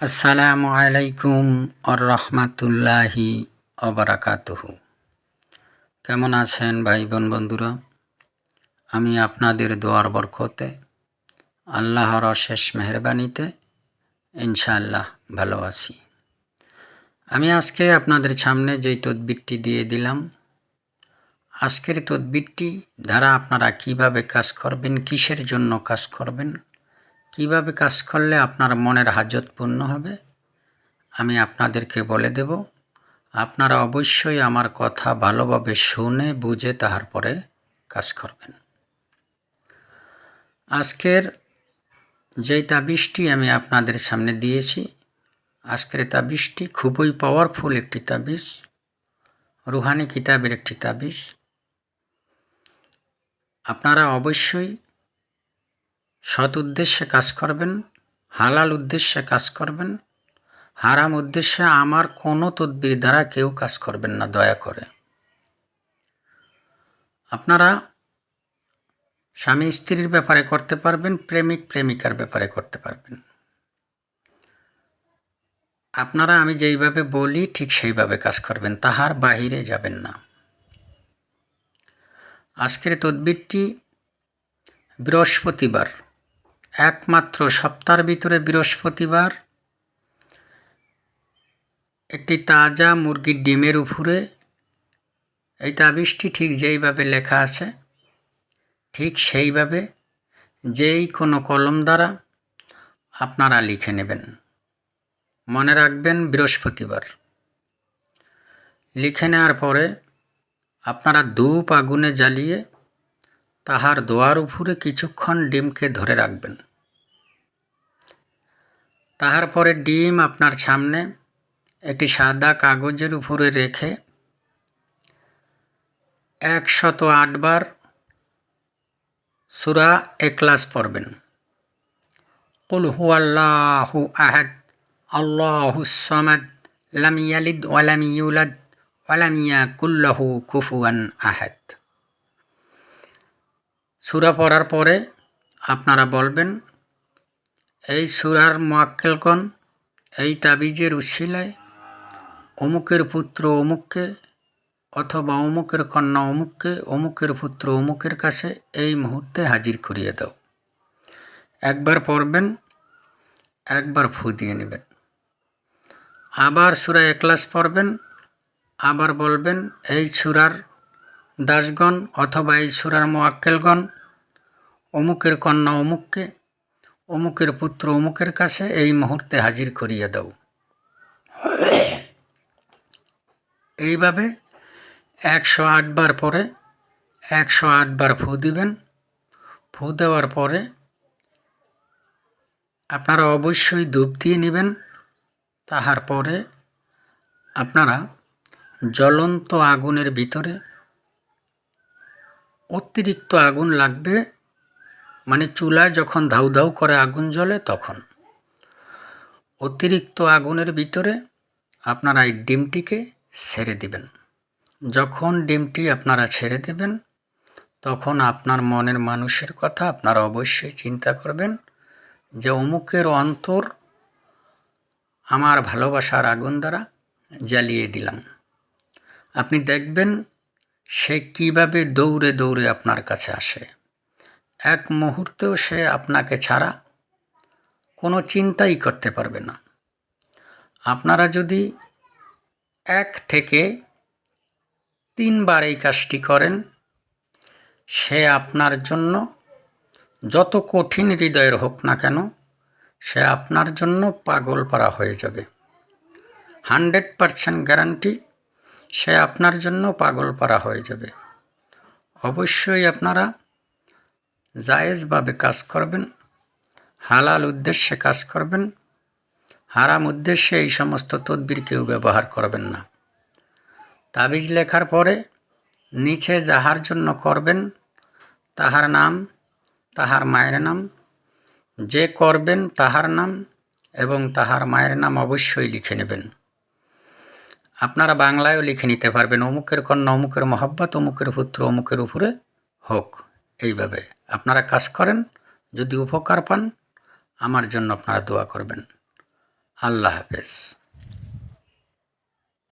আসসালামু আলাইকুম আর রহমাতুল্লাহি অবরাকাতুহু কেমন আছেন ভাই বোন বন্ধুরা? আমি আপনাদের দোয়ার বরকতে, আল্লাহর অশেষ মেহরবানিতে ইনশাআল্লাহ ভালো আছি। আমি আজকে আপনাদের সামনে যেই তদবিরটি দিয়ে দিলাম, আজকের তদবিরটি দ্বারা আপনারা কীভাবে কাজ করবেন, কিসের জন্য কাজ করবেন কীভাবে কাজ করলে আপনার মনের হাজত পূর্ণ হবে? আমি আপনাদেরকে বলে দেব, আপনারা অবশ্যই আমার কথা ভালোভাবে শুনে, বুঝে তাহার পরে কাজ করবেন। আজকের যেই তাবিজটি আমি আপনাদের সামনে দিয়েছি, আজকের তাবিজটি খুবই পাওয়ারফুল একটি তাবিজ, রুহানি কিতাবের একটি তাবিজ। আপনারা অবশ্যই সৎ উদ্দেশ্যে কাজ করবেন, হালাল উদ্দেশ্যে কাজ করবেন, হারাম উদ্দেশ্যে আমার কোনো তদবির দ্বারা কেউ কাজ করবেন না, দয়া করে। আপনারা স্বামী স্ত্রীর ব্যাপারে করতে পারবেন, প্রেমিক প্রেমিকার ব্যাপারে করতে পারবেন। আপনারা আমি যেইভাবে বলি ঠিক সেইভাবে কাজ করবেন, তাহার বাহিরে যাবেন না। আজকের তদবিরটি বৃহস্পতিবার। একমাত্র সপ্তাহের ভিতরে বৃহস্পতিবার, একটি তাজা মুরগির ডিমের উপরে। এই তাবিজটি ঠিক যেইভাবে লেখা আছে, ঠিক সেইভাবে যেই কোনো কলম দ্বারা আপনারা লিখে নেবেন। মনে রাখবেন বৃহস্পতিবার। লিখে নেওয়ার পরে আপনারা ধূপ আগুনে জ্বালিয়ে তাহার দোয়ার উপরে কিছুক্ষণ ডিমকে ধরে রাখবেন। তাহার পরে ডিম আপনার সামনে একটি সাদা কাগজের উপরে রেখে একশত আটবার সুরা একলাস পড়বেন। কুল হু আল্লাহু আহাদ, আল্লাহু সমাদ, লাম ইয়ালিদ ওয়ালাম কুফুয়ান আহাদ। সুরা পড়ার পরে আপনারা বলবেন, এই সুরার মোয়াক্কেলগণ, এই তাবিজের উশিলায় অমুকের পুত্র অমুককে অথবা অমুকের কন্যা অমুককে অমুকের পুত্র অমুকের কাছে এই মুহূর্তে হাজির করিয়ে দাও। একবার পড়বেন, একবার ফু দিয়ে নেবেন। আবার সুরা একলাস পড়বেন, আবার বলবেন, এই সুরার দাসগণ অথবা এই সুরার মোয়াক্কেলগণ, অমুকের কন্যা অমুককে, অমুকের পুত্র অমুকের কাছে এই মুহূর্তে হাজির করিয়া দাও। এইভাবে একশো আটবার পরে, একশো আটবার ফু দিবেন। ফু দেওয়ার পরে আপনারা অবশ্যই ধূপ দিয়ে নেবেন। তাহার পরে আপনারা জ্বলন্ত আগুনের ভিতরে অতিরিক্ত আগুন লাগবে মানে চুলায় যখন ধাউ ধাউ করে আগুন জ্বলে তখন। অতিরিক্ত আগুনের ভিতরে আপনারা এই ডিমটিকে ছেড়ে দিবেন। যখন ডিমটি আপনারা ছেড়ে দেবেন, তখন আপনার মনের মানুষের কথা আপনারা অবশ্যই চিন্তা করবেন যে অমুকের অন্তর আমার ভালোবাসার আগুন দ্বারা জ্বালিয়ে দিলাম। আপনি দেখবেন সে কীভাবে দৌড়ে দৌড়ে আপনার কাছে আসে? এক মুহূর্তেও সে আপনাকে ছাড়া কোনো চিন্তাই করতে পারবে না। আপনারা যদি এক থেকে তিনবার এই কাজটি করেন, সে আপনার জন্য যত কঠিন হৃদয়ের হোক না কেন, সে আপনার জন্য পাগল পারা হয়ে যাবে। হান্ড্রেড পারসেন্ট গ্যারান্টি সে আপনার জন্য পাগল পারা হয়ে যাবে। অবশ্যই আপনারা জায়েজভাবে কাজ করবেন, হালাল উদ্দেশ্যে কাজ করবেন, হারাম উদ্দেশ্যে এই সমস্ত তদবির কেউ ব্যবহার করবেন না। তাবিজ লেখার পরে নিচে যাহার জন্য করবেন, তাহার নাম, তাহার মায়ের নাম, যে করবেন তাহার নাম এবং তাহার মায়ের নাম অবশ্যই লিখে নেবেন। আপনারা বাংলায়ও লিখে নিতে পারবেন, অমুকের কন্যা, অমুকের মহাব্বত, অমুকের পুত্র, অমুকের উপরে হোক, এইভাবে। আপনারা কাজ করেন, যদি উপকার পান, আমার জন্য আপনারা দোয়া করবেন। আল্লাহ হাফেজ।